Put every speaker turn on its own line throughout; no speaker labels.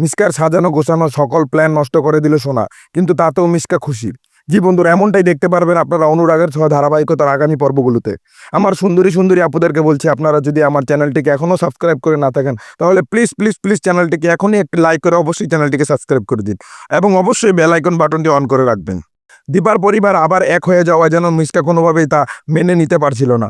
মিসকার সাজানো গোছানো সকল প্ল্যান নষ্ট করে দিল সোনা, কিন্তু তাতেও মিসকা খুশি। জি বন্ধুরা, এমনটাই দেখতে পারবেন আপনারা অনুরাগের ছোঁয়া ধারাবাহিকতার আগামী পর্বগুলোতে। আমার সুন্দরী সুন্দরী আপুদেরকে বলছি, আপনারা যদি আমার চ্যানেলটিকে এখনও সাবস্ক্রাইব করে না থাকেন, তাহলে প্লিজ প্লিজ প্লিজ চ্যানেলটিকে এখনই একটি লাইক করে অবশ্যই চ্যানেলটিকে সাবস্ক্রাইব করে দিন এবং অবশ্যই বেল আইকন বাটনটি অন করে রাখবেন। দীপার পরিবার আবার এক হয়ে যাওয়া যেন মিসকা কোনোভাবেই তা মেনে নিতে পারছিল না।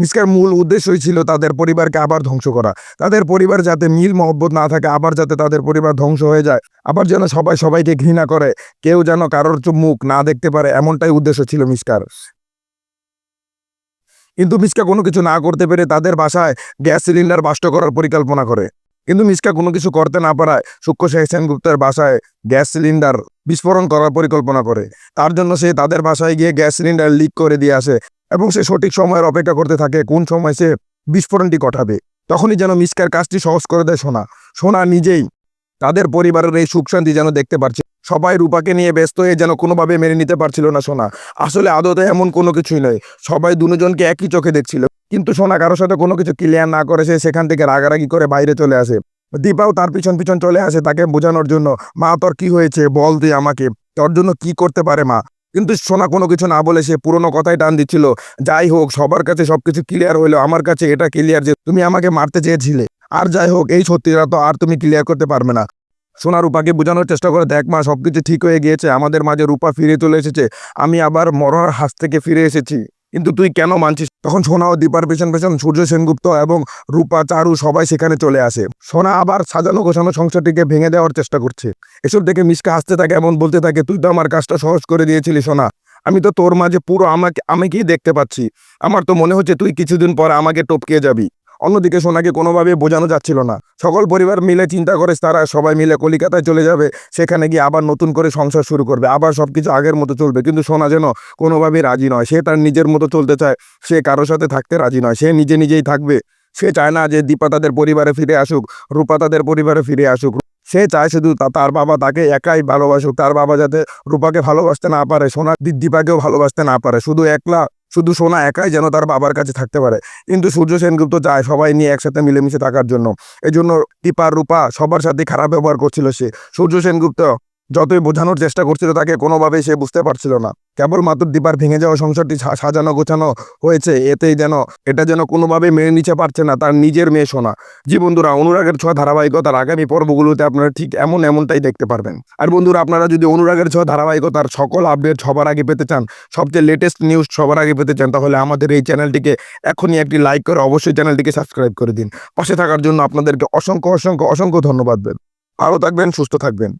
মিসকার মূল উদ্দেশ্যই ছিল তাদের পরিবারকে আবার ধ্বংস করা। তাদের পরিবার যাতে মিল মহব্বত না থাকে, আবার যাতে তাদের পরিবার ধ্বংস হয়ে যায়, আবার যেন সবাই সবাইকে ঘৃণা করে, কেউ যেন কারোর মুখ না দেখতে পারে, এমনটাই উদ্দেশ্য ছিল মিসকার। কিন্তু মিসকা কোনো কিছু না করতে পেরে তাদের বাসায় গ্যাস সিলিন্ডার বাষ্ট করার পরিকল্পনা করে। কিন্তু মিসকা কোনো কিছু করতে না পারায় সূক্ষ্ম শেখ সেনগুপ্তের বাসায় গ্যাস সিলিন্ডার বিস্ফোরণ করার পরিকল্পনা করে। তার জন্য সে তাদের বাসায় গিয়ে গ্যাস সিলিন্ডার লিক করে দিয়ে আসে। এবং সে সঠিক সময়ের অপেক্ষা করতে থাকে কোন সময় সে বিস্ফোরণটি ঘটাবে। তখনই যেন মিসকার কাজটি সহজ করে দেয় সোনা। সোনা নিজেই তাদের পরিবারের এই সুখ শান্তি যেন দেখতে পারছে। সবাই রূপাকে নিয়ে ব্যস্ত হয়ে যেন কোনোভাবে মেনে নিতে পারছিল না সোনা। আসলে আদতে এমন কোনো কিছুই নয়। সবাই দুজনকে একই চোখে দেখছিল। কিন্তু সোনা কারোর সাথে কোনো কিছু ক্লিয়ার না করে সে সেখান থেকে রাগারাগি করে বাইরে চলে আসে। দীপাও তার পিছন পিছন চলে আসে তাকে বোঝানোর জন্য, মা, তোর কি হয়েছে? বল তুই আমাকে। তোর জন্য কি করতে পারে মা? কিন্তু সোনা কোনো কিছু না বলে সে পুরনো কথাই টান দিচ্ছিল। যাই হোক, সবার কাছে সব কিছু ক্লিয়ার হইল। আমার কাছে এটা ক্লিয়ার যে তুমি আমাকে মারতে চেয়েছিলে। আর যাই হোক, এই সত্যিটা তো আর তুমি ক্লিয়ার করতে পারবে না। সোনা রূপাকে বোঝানোর চেষ্টা করে দেখ মা, সবকিছু ঠিক হয়ে গিয়েছে। আমাদের মাঝে রূপা ফিরে চলে এসেছে। আমি আবার মরার হাত থেকে ফিরে এসেছি। কিন্তু তুই কেন মানছিস? তখন সোনা ও দীপার পেছন পেছন সূর্য সেনগুপ্ত এবং রূপা, চারু সবাই সেখানে চলে আসে। সোনা আবার সাজানো গোছানো সংসারটিকে ভেঙে দেওয়ার চেষ্টা করছে। এসব দেখে মিসকা হাসতে থাকে এমন বলতে থাকে, তুই তো আমার কাজটা সহজ করে দিয়েছিলি, সোনা। আমি তো তোর মাঝে পুরো আমাকে, আমি কি দেখতে পাচ্ছি? আমার তো মনে হচ্ছে তুই কিছুদিন পর আমাকে টপকিয়ে যাবি। অন্যদিকে সোনাকে কোনোভাবে বোঝানো যাচ্ছিল না। সকল পরিবার মিলে চিন্তা করে, তারা সবাই মিলে কলিকাতায় চলে যাবে। সেখানে গিয়ে আবার নতুন করে সংসার শুরু করবে। আবার সব কিছু আগের মতো চলবে। কিন্তু সোনা যেন কোনোভাবেই রাজি নয়। সে তার নিজের মতো চলতে চায়। সে কারোর সাথে থাকতে রাজি নয়। সে নিজে নিজেই থাকবে। সে চায় না যে দীপা তাদের পরিবারে ফিরে আসুক, রূপা তাদের পরিবারে ফিরে আসুক। সে চায় শুধু তার বাবা তাকে একাই ভালোবাসুক। তার বাবা যাতে রূপাকে ভালোবাসতে না পারে, সোনা দীপাকেও ভালোবাসতে না পারে। শুধু একলা শুধু সোনা একাই যেন তার বাবার কাছে থাকতে পারে। কিন্তু সূর্য, সেনগুপ্ত যায় সবাই নিয়ে একসাথে মিলেমিশে থাকার জন্য। এই জন্য দীপা, রূপা সবার সাথে খারাপ ব্যবহার করছিল সে। সূর্য, সেনগুপ্ত যতই বোঝানোর চেষ্টা করছিল তাকে কোনোভাবেই সে বুঝতে পারছিল না। কেবলমাত্র দীপার ভেঙে যাওয়া সংসারটি সাজানো গোছানো হয়েছে, এতেই যেন, এটা যেন কোনোভাবে মেনে নিতে পারছে না তার নিজের মেয়ে সোনা। জি বন্ধুরা, অনুরাগের ছোঁয়া ধারাবাহিকতার আগামী পর্বগুলোতে আপনারা ঠিক এমন এমনটাই দেখতে পারবেন। আর বন্ধুরা, আপনারা যদি অনুরাগের ছোঁয়া ধারাবাহিকতার সকল আপডেট সবার আগে পেতে চান, সবচেয়ে লেটেস্ট নিউজ সবার আগে পেতে চান, তাহলে আমাদের এই চ্যানেলটিকে এখনই একটি লাইক করে অবশ্যই চ্যানেলটিকে সাবস্ক্রাইব করে দিন। পাশে থাকার জন্য আপনাদেরকে অসংখ্য অসংখ্য অসংখ্য ধন্যবাদ। দেন ভালো থাকবেন, সুস্থ থাকবেন।